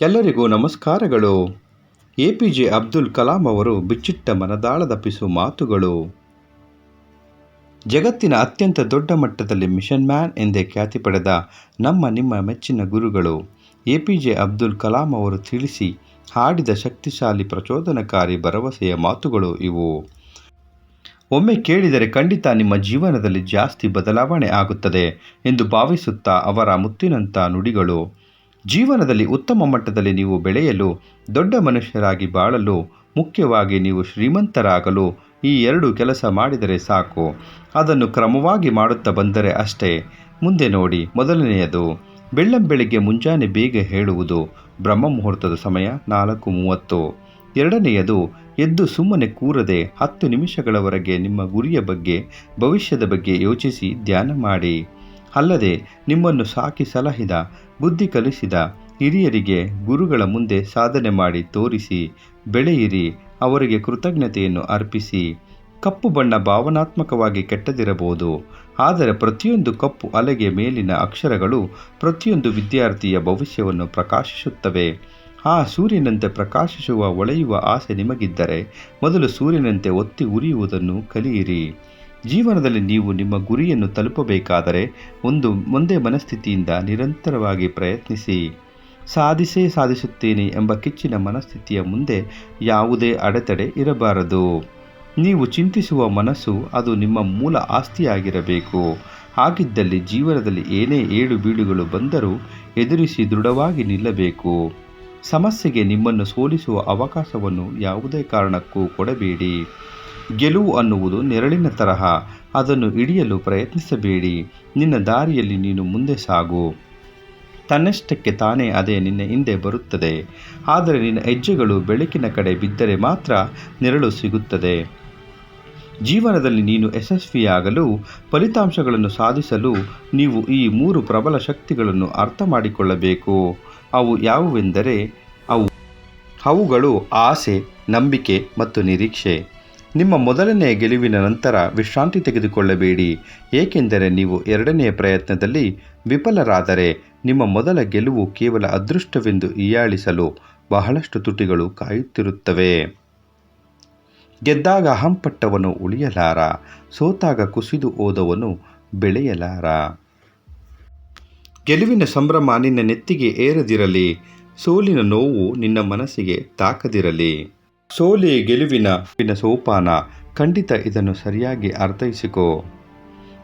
ಎಲ್ಲರಿಗೂ ನಮಸ್ಕಾರಗಳು. A P J Abdul Kalam ಅವರು ಬಿಚ್ಚಿಟ್ಟ ಮನದಾಳದ ಪಿಸು ಮಾತುಗಳು. ಜಗತ್ತಿನ ಅತ್ಯಂತ ದೊಡ್ಡ ಮಟ್ಟದಲ್ಲಿ ಮಿಷನ್ ಮ್ಯಾನ್ ಎಂದೇ ಖ್ಯಾತಿ ಪಡೆದ ನಮ್ಮ ನಿಮ್ಮ ಮೆಚ್ಚಿನ ಗುರುಗಳು A P J Abdul Kalam ಅವರು ತಿಳಿಸಿ ಹಾಡಿದ ಶಕ್ತಿಶಾಲಿ ಪ್ರಚೋದನಕಾರಿ ಭರವಸೆಯ ಮಾತುಗಳು ಇವು. ಒಮ್ಮೆ ಕೇಳಿದರೆ ಖಂಡಿತ ನಿಮ್ಮ ಜೀವನದಲ್ಲಿ ಜಾಸ್ತಿ ಬದಲಾವಣೆ ಆಗುತ್ತದೆ ಎಂದು ಭಾವಿಸುತ್ತಾ ಅವರ ಮುತ್ತಿನಂಥ ನುಡಿಗಳು ಜೀವನದಲ್ಲಿ ಉತ್ತಮ ಮಟ್ಟದಲ್ಲಿ ನೀವು ಬೆಳೆಯಲು, ದೊಡ್ಡ ಮನುಷ್ಯರಾಗಿ ಬಾಳಲು, ಮುಖ್ಯವಾಗಿ ನೀವು ಶ್ರೀಮಂತರಾಗಲು ಈ ಎರಡು ಕೆಲಸ ಮಾಡಿದರೆ ಸಾಕು. ಅದನ್ನು ಕ್ರಮವಾಗಿ ಮಾಡುತ್ತಾ ಬಂದರೆ ಅಷ್ಟೇ. ಮುಂದೆ ನೋಡಿ, ಮೊದಲನೆಯದು ಬೆಳ್ಳಂಬೆಳಿಗ್ಗೆ ಮುಂಜಾನೆ ಬೇಗ ಹೇಳುವುದು. ಬ್ರಹ್ಮ ಮುಹೂರ್ತದ ಸಮಯ ನಾಲ್ಕು ಮೂವತ್ತು. ಎರಡನೆಯದು, ಎದ್ದು ಸುಮ್ಮನೆ ಕೂರದೆ ಹತ್ತು ನಿಮಿಷಗಳವರೆಗೆ ನಿಮ್ಮ ಗುರಿಯ ಬಗ್ಗೆ, ಭವಿಷ್ಯದ ಬಗ್ಗೆ ಯೋಚಿಸಿ ಧ್ಯಾನ ಮಾಡಿ. ಅಲ್ಲದೆ ನಿಮ್ಮನ್ನು ಸಾಕಿ ಸಲಹಿದ, ಬುದ್ಧಿ ಕಲಿಸಿದ ಹಿರಿಯರಿಗೆ ಗುರುಗಳ ಮುಂದೆ ಸಾಧನೆ ಮಾಡಿ ತೋರಿಸಿ, ಬೆಳೆಯಿರಿ, ಅವರಿಗೆ ಕೃತಜ್ಞತೆಯನ್ನು ಅರ್ಪಿಸಿ. ಕಪ್ಪು ಬಣ್ಣ ಭಾವನಾತ್ಮಕವಾಗಿ ಕೆಟ್ಟದಿರಬಹುದು, ಆದರೆ ಪ್ರತಿಯೊಂದು ಕಪ್ಪು ಅಲೆಗೆ ಮೇಲಿನ ಅಕ್ಷರಗಳು ಪ್ರತಿಯೊಂದು ವಿದ್ಯಾರ್ಥಿಯ ಭವಿಷ್ಯವನ್ನು ಪ್ರಕಾಶಿಸುತ್ತವೆ. ಆ ಸೂರ್ಯನಂತೆ ಪ್ರಕಾಶಿಸುವ, ಒಳೆಯುವ ಆಸೆ ನಿಮಗಿದ್ದರೆ, ಮೊದಲು ಸೂರ್ಯನಂತೆ ಒತ್ತಿ ಉರಿಯುವುದನ್ನು ಕಲಿಯಿರಿ. ಜೀವನದಲ್ಲಿ ನೀವು ನಿಮ್ಮ ಗುರಿಯನ್ನು ತಲುಪಬೇಕಾದರೆ ಒಂದು ಒಂದೇ ಮನಸ್ಥಿತಿಯಿಂದ ನಿರಂತರವಾಗಿ ಪ್ರಯತ್ನಿಸಿ. ಸಾಧಿಸೇ ಸಾಧಿಸುತ್ತೇನೆ ಎಂಬ ಕಿಚ್ಚಿನ ಮನಸ್ಥಿತಿಯ ಮುಂದೆ ಯಾವುದೇ ಅಡೆತಡೆ ಇರಬಾರದು. ನೀವು ಚಿಂತಿಸುವ ಮನಸ್ಸು ಅದು ನಿಮ್ಮ ಮೂಲ ಆಸ್ತಿಯಾಗಿರಬೇಕು. ಹಾಗಿದ್ದಲ್ಲಿ ಜೀವನದಲ್ಲಿ ಏನೇ ಏಳು ಬೀಳುಗಳು ಬಂದರೂ ಎದುರಿಸಿ ದೃಢವಾಗಿ ನಿಲ್ಲಬೇಕು. ಸಮಸ್ಯೆಗೆ ನಿಮ್ಮನ್ನು ಸೋಲಿಸುವ ಅವಕಾಶವನ್ನು ಯಾವುದೇ ಕಾರಣಕ್ಕೂ ಕೊಡಬೇಡಿ. ಗೆಲುವು ಅನ್ನುವುದು ನೆರಳಿನ ತರಹ. ಅದನ್ನು ಹಿಡಿಯಲು ಪ್ರಯತ್ನಿಸಬೇಡಿ. ನಿನ್ನ ದಾರಿಯಲ್ಲಿ ನೀನು ಮುಂದೆ ಸಾಗು. ತನ್ನಷ್ಟಕ್ಕೆ ತಾನೇ ಅದೇ ನಿನ್ನ ಹಿಂದೆ ಬರುತ್ತದೆ. ಆದರೆ ನಿನ್ನ ಹೆಜ್ಜೆಗಳು ಬೆಳಕಿನ ಕಡೆ ಬಿದ್ದರೆ ಮಾತ್ರ ನೆರಳು ಸಿಗುತ್ತದೆ. ಜೀವನದಲ್ಲಿ ನೀನು ಯಶಸ್ವಿಯಾಗಲು, ಫಲಿತಾಂಶಗಳನ್ನು ಸಾಧಿಸಲು ನೀವು ಈ ಮೂರು ಪ್ರಬಲ ಶಕ್ತಿಗಳನ್ನು ಅರ್ಥ ಮಾಡಿಕೊಳ್ಳಬೇಕು. ಅವು ಯಾವುವೆಂದರೆ ಅವು, ಅವುಗಳು ಆಸೆ, ನಂಬಿಕೆ ಮತ್ತು ನಿರೀಕ್ಷೆ. ನಿಮ್ಮ ಮೊದಲನೆಯ ಗೆಲುವಿನ ನಂತರ ವಿಶ್ರಾಂತಿ ತೆಗೆದುಕೊಳ್ಳಬೇಡಿ. ಏಕೆಂದರೆ ನೀವು ಎರಡನೆಯ ಪ್ರಯತ್ನದಲ್ಲಿ ವಿಫಲರಾದರೆ ನಿಮ್ಮ ಮೊದಲ ಗೆಲುವು ಕೇವಲ ಅದೃಷ್ಟವೆಂದು ಹೀಯಾಳಿಸಲು ಬಹಳಷ್ಟು ತುಟಿಗಳು ಕಾಯುತ್ತಿರುತ್ತವೆ. ಗೆದ್ದಾಗ ಅಹಂಪಟ್ಟವನು ಉಳಿಯಲಾರ, ಸೋತಾಗ ಕುಸಿದು ಓದವನು ಬೆಳೆಯಲಾರ. ಗೆಲುವಿನ ಸಂಭ್ರಮ ನಿನ್ನ ನೆತ್ತಿಗೆ ಏರದಿರಲಿ, ಸೋಲಿನ ನೋವು ನಿನ್ನ ಮನಸ್ಸಿಗೆ ತಾಕದಿರಲಿ. ಸೋಲೆ ಗೆಲುವಿನ ಸೋಪಾನ, ಖಂಡಿತ ಇದನ್ನು ಸರಿಯಾಗಿ ಅರ್ಥೈಸಿಕೋ.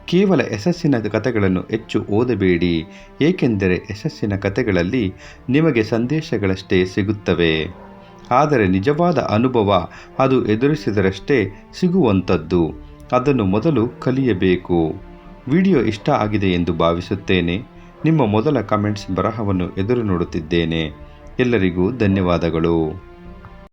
ಕೇವಲ ಯಶಸ್ಸಿನ ಕಥೆಗಳನ್ನು ಹೆಚ್ಚು ಓದಬೇಡಿ, ಏಕೆಂದರೆ ಯಶಸ್ಸಿನ ಕಥೆಗಳಲ್ಲಿ ನಿಮಗೆ ಸಂದೇಶಗಳಷ್ಟೇ ಸಿಗುತ್ತವೆ. ಆದರೆ ನಿಜವಾದ ಅನುಭವ ಅದು ಎದುರಿಸಿದರಷ್ಟೇ ಸಿಗುವಂಥದ್ದು. ಅದನ್ನು ಮೊದಲು ಕಲಿಯಬೇಕು. ವಿಡಿಯೋ ಇಷ್ಟ ಆಗಿದೆ ಎಂದು ಭಾವಿಸುತ್ತೇನೆ. ನಿಮ್ಮ ಮೊದಲ ಕಮೆಂಟ್ಸ್ ಬರಹವನ್ನು ಎದುರು ನೋಡುತ್ತಿದ್ದೇನೆ. ಎಲ್ಲರಿಗೂ ಧನ್ಯವಾದಗಳು.